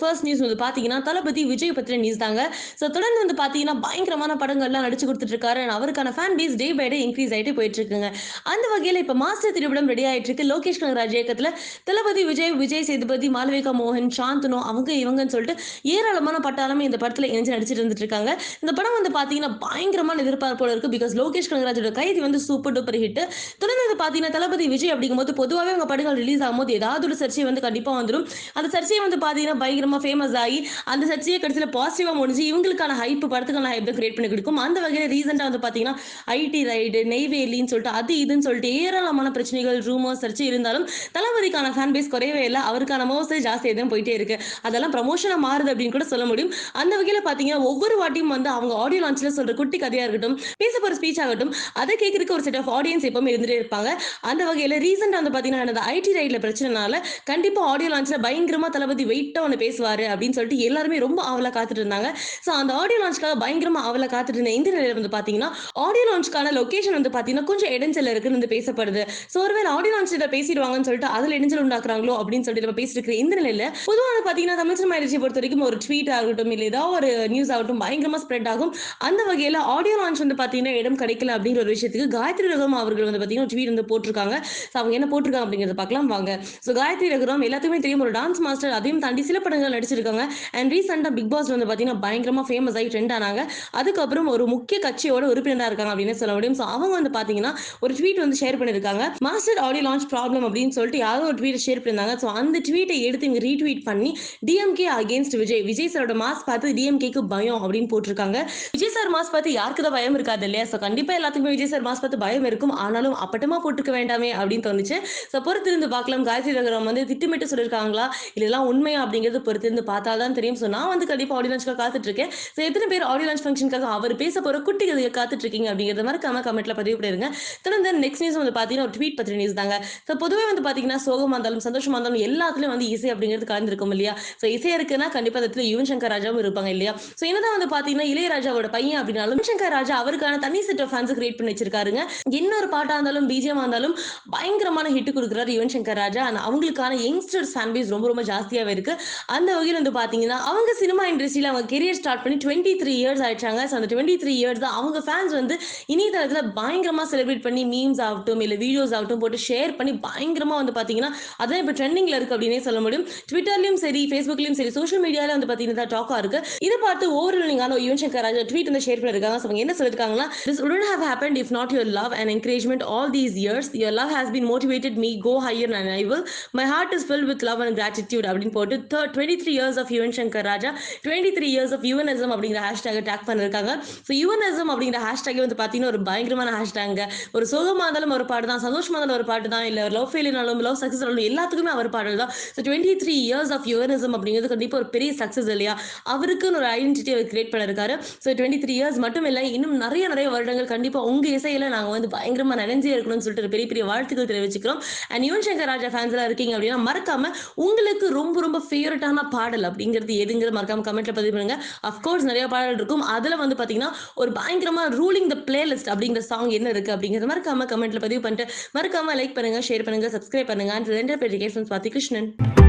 First news வந்து பார்த்தீங்கன்னா தளபதி விஜய் பத்திர நியூஸ் தாங்க. ஸோ தொடர்ந்து வந்து பார்த்தீங்கன்னா பயங்கரமான படங்கள்லாம் நடிச்சு கொடுத்துட்டு இருக்காரு அவருக்கான fan base day by day increase ஆகிட்டு போயிட்டு இருக்குங்க அந்த வகையில் இப்போ மாஸ்டர் திரைப்படம் ரெடி ஆயிட்டு இருக்கு லோகேஷ் கனகராஜ் இயக்கத்தில் தளபதி விஜய் விஜய் சேதுபதி மாலவிகா மோகன் சாந்தனு அவங்க இவங்கன்னு சொல்லிட்டு ஏராளமான பட்டாளமே இந்த படத்தில் இணைஞ்சு நடிச்சிட்டு இருந்துட்டு இருக்காங்க இந்த படம் வந்து பார்த்தீங்கன்னா பயங்கரமான எதிர்பார்ப்போட இருக்கு. பிகாஸ் லோகேஷ் கனகராஜோட கைதி வந்து சூப்பர் டூப்பர் ஹிட் தொடர்ந்து வந்து பார்த்தீங்கன்னா தளபதி விஜய் அப்படிங்கும்போது பொதுவாகவே அவங்க படங்கள் ரிலீஸ் ஆகும்போது ஏதாவது ஒரு சர்ச்சை வந்து கண்டிப்பாக வந்துடும் அந்த சர்ச்சையை வந்து பார்த்தீங்கன்னா பயங்கரமாக ஃபேமஸ் ஆகி அந்த சர்ச்சையே கடைசியில் பாசிட்டிவாக முடிஞ்சு இவங்களுக்கான ஹைப் படத்துக்கான ஹைப் தான் கிரியேட் பண்ணி கொடுக்கும். அந்த வகையில் ரீசெண்டாக வந்து பார்த்தீங்கன்னா ஐடி ரைடு நெய்வேலின்னு சொல்லிட்டு அது இதுன்னு சொல்லிட்டு ஏராளமான பிரச்சனைகள் ரூமர்ஸ் சர்ச்சை இருந்தாலும் தளபதிக்கான ஃபேன் பேஸ் குறையவே இல்லை. அவருக்கான மோசை ஜாஸ்தியாக தான் போயிட்டே இருக்கு. அதெல்லாம் ப்ரமோஷனாக மாறுது அப்படின்னு கூட சொல்ல முடியும். அந்த வகையில் பார்த்தீங்கன்னா ஒவ்வொரு வாட்டியும் வந்து அவங்க ஆடியோ லான்ச்சில் சொல்கிற குட்டி கதையாக இருக்கட்டும் பேச போகிற ஸ்பீச் ஆகட்டும் அதை கேட்கறதுக்கு ஒரு செட் ஆஃப் ஆடியன்ஸ் எப்பவுமே இருந்துட்டே இருப்பாங்க. அந்த வகையில் ரீசெண்டாக வந்து பார்த்தீங்கன்னா ஐடி ரைடில் பிரச்சனைனால கண்டிப்பாக ஆடியோ லான்ச்சில் பயங்கரமாக தளபதி வெயிட்டாக ஒன்று பேசுவாரு அப்படின்னு சொல்லிட்டு எல்லாருமே ரொம்ப ஆவலாக காத்துட்டு இருந்தாங்க. ஸோ அந்த ஆடியோ லான்ச்க்காக பயங்கரமாக ஆவலாக காத்துட்டு இருந்த இந்த நிலையில் வந்து பாத்தீங்கன்னா ஆடியோ லான்ச்க்கான லொகேஷன் வந்து பாத்தீங்கன்னா கொஞ்சம் இடைஞ்சல் இருக்குன்னு வந்து பேசப்படுது. ஸோ ஒருவேளை ஆடியோ லான்ச் இதை பேசிடுவாங்கன்னு சொல்லிட்டு அதில் இடைஞ்சல் உண்டாக்குறாங்களோ அப்படின்னு சொல்லிட்டு நம்ம பேசிட்டு இருக்கிற இந்த நிலையில் பொதுவாக பாத்தீங்கன்னா பார்த்தீங்கன்னா தமிழ் சினிமா பொறுத்த வரைக்கும் ஒரு ட்வீட் ஆகட்டும் இல்லை ஏதாவது ஒரு நியூஸ் ஆகட்டும் பயங்கரமாக ஸ்ப்ரெட் ஆகும். அந்த வகையில ஆடியோ லான்ச் வந்து பாத்தீங்கன்னா இடம் கிடைக்கல அப்படிங்கிற ஒரு விஷயத்துக்கு காயத்ரி ரகம் அவர்கள் வந்து பார்த்தீங்கன்னா ட்வீட் வந்து போட்டிருக்காங்க. ஸோ அவங்க என்ன போட்டிருக்காங்க அப்படிங்கறத பார்க்கலாம் வாங்க. ஸோ காயத்ரி ரகுராம் எல்லாத்துக்குமே தெரியும் ஒரு டான்ஸ் மாஸ்டர் அதையும் தாண்டி சில படங்கள் நடிச்சிருக்காங்க. அண்ட் ரீசெண்டாக பிக் பாஸ் வந்து பார்த்தீங்கன்னா பயங்கரமாக ஃபேமஸ் ஆகி ட்ரெண்ட் ஆனாங்க. அதுக்கப்புறம் ஒரு முக்கிய கட்சியோட உறுப்பினராக இருக்காங்க அப்படின்னு சொல்ல முடியும். ஸோ அவங்க வந்து பார்த்தீங்கன்னா ஒரு ட்வீட் வந்து ஷேர் பண்ணியிருக்காங்க மாஸ்டர் ஆடியோ லான்ச் ப்ராப்ளம் அப்படின்னு சொல்லிட்டு யாரோ ஒரு ட்வீட் ஷேர் பண்ணியிருந்தாங்க ஸோ அந்த ட்வீட்டை எடுத்து இங்கே ரீட்வீட் பண்ணி டிஎம்கே அகேன்ஸ்ட் விஜய். விஜய் சாரோட மாஸ் பார்த்து டிஎம்கேக்கு பயம் அப்படின்னு போட்டிருக்காங்க. விஜய் சார் மாஸ் பார்த்து யாருக்கு தான் பயம் இருக்காது இல்லையா? ஸோ கண்டிப்பாக எல்லாத்துக்குமே விஜய் சார் மாஸ் பார்த்து பயம் இருக்கும். ஆனாலும் அப்பட்டமா போட்டுக்க வேண்டாமே அப்படின்னு தோணுச்சு. ஸோ பொறுத்திருந்து பார்க்கலாம். காயத்ரி ரகரம் வந்து திட்டமிட்டு சொல்லியிருக்காங்களா இதெல்லாம் உண்மையா அப்படிங்கிறது பொறுத்திருந்து பார்த்தா தான் தெரியும். ஸோ நான் வந்து கண்டிப்பாக ஆடியோ லான்ச்க்காக காத்துட்டு இருக்கேன் ஸோ எத்தனை பேர் ஆடியோ லான்ச் ஃபங்க்ஷனுக்காக அவர் பேச போகிற குட்டி கதையை காத்துட்டு இருக்கீங்க அப்படிங்கிறத மறக்காம கமெண்ட்ல பதிவு பண்ணிருங்க தொடர்ந்து நெக்ஸ்ட் நியூஸ் வந்து பார்த்தீங்கன்னா ஒரு ட்வீட் பத்திர நியூஸ் தாங்க. ஸோ பொதுவாக வந்து பார்த்தீங்கன்னா சோகமாக இருந்தாலும் சந்தோஷமா இருந்தாலும் எல்லாத்துலயும் வந்து இசை அப்படிங்கிறது கலந்துருக்கும் இல்லையா? ஸோ இசை இருக்குன்னா கண்டிப்பாக இடத்துல யுவன் சங்கர் ராஜாவும் இருப்பாங்க இல்லையா? ஸோ என்னதான் வந்து பார்த்தீங்கன்னா இளையராஜாவோட பையன் அப்படின்னாலும் யுவன் சங்கர் ராஜா அவருக்கான தனி செட் ஆஃப் ஃபேன்ஸ் கிரியேட் பண்ணி வச்சிருக்காருங்க. இன்னொரு பாட்டாக பாட்டா இருந்தாலும் பிஜிஎம் இருந்தாலும் பயங்கரமான ஹிட் கொடுக்குறாரு யுவன் சங்கர் ராஜா. அவங்களுக்கான யங்ஸ்டர்ஸ் ஃபேன் பேஸ் ரொம்ப ரொம்ப ஜாஸ்தியாகவே இருக்கு. அந்த வகையில் வந்து பார்த்தீங்கன்னா அவங்க சினிமா இண்டஸ்ட்ரியில் அவங்க கெரியர் ஸ்டார்ட் பண்ணி டுவெண்ட்டி த்ரீ இயர்ஸ் ஆயிடுச்சாங்க. ஸோ அந்த டுவெண்ட்டி த்ரீ இயர்ஸ் தான் அவங்க ஃபேன்ஸ் வந்து இணையதளத்தில் பயங்கரமாக செலிப்ரேட் பண்ணி மீம்ஸ் ஆகட்டும் இல்லை வீடியோஸ் ஆகட்டும் போட்டு ஷேர் பண்ணி பயங்கரமாக வந்து பார்த்தீங்கன்னா அதான் இப்போ ட்ரெண்டிங்கில் இருக்குது அப்படின்னே சொல்ல முடியும். ட்விட்டர்லையும் சரி ஃபேஸ்புக்லையும் சரி சோஷியல் மீடியாவில் வந்து பார்த்தீங்கன்னா டாக்காக இருக்கு. இதை பார்த்து ஓவர்வெல்லிங்கான யுவன் சங்கர் ராஜா ட்வீட் வந்து ஷேர் பண்ணியிருக்காங்க ஸோ அவங்க என்ன சொல்லியிருக்காங்கன்னா this wouldn't have happen if not your love and encouragement all these years your love has been motivated me go higher and I will my heart is fill with love and gratitude அப்படின்னு போட்டு twenty three years of Yuvan Shankar Raja twenty three years of Yuvanism அப்படிங்கிற ஹேஷ்டாக take பண்ணிருக்காங்க. So Yuvanism அப்படிங்கிற hashtag வந்து பார்த்தீங்கன்னா ஒரு பயங்கரமான ஹேஷ்டாங்க ஒரு சோகமாக இருந்தாலும் ஒரு பாட்டு தான் சந்தோஷமாக இருந்தாலும் ஒரு பாட்டு தான் இல்லை லவ் ஃபெயிலினாலும் லவ் சக்ஸஸ் ஆனாலும் எல்லாத்துக்குமே அவர் பாடல் தான். So twenty three years of யுவனிசம் அப்படிங்கிறது கண்டிப்பாக ஒரு பெரிய சக்ஸஸ் இல்லையா? அவருக்குன்னு ஒரு ஐடென்டிட்டி அவர் கிரியேட் பண்ணிருக்காரு. ஸோ டுவெண்ட்டி த்ரீ இயர்ஸ் மட்டும் இல்லை இன்னும் நிறைய நிறைய வருடங்கள் கண்டிப்பாக உங்கள் இசையில நாங்கள் வந்து பயங்கரமாக நினைஞ்சே இருக்கணும்னு சொல்லிட்டு ஒரு பெரிய பெரிய வாழ்த்துக்கள் தெரிவிச்சுக்கிறோம். அண்ட் யுவன் சங்கர் ராஜா ஃபேன்ஸ்லாம் இருக்கீங்க அப்படின்னா மறக்காம உங்களுக்கு ரொம்ப ரொம்ப ஃபேவரட்டான பாடல் அப்படிங்கிறது எதுங்கிறது மறக்காம கமெண்ட்ல பதிவு பண்ணுங்க. அஃப்கோர்ஸ் நிறைய பாடல் இருக்கும். அதுல வந்து பாத்தீங்கன்னா ஒரு பயங்கரமா ரூலிங் த பிளேலிஸ்ட் அப்படிங்கிற சாங் என்ன இருக்கு அப்படிங்கிறது மறக்காம கமெண்ட்ல பதிவு பண்ணிட்டு மறக்காம லைக் பண்ணுங்க ஷேர் பண்ணுங்க சப்ஸ்கிரைப் பண்ணுங்க. ரெண்டு பேர் பார்த்தி கிருஷ்ணன்.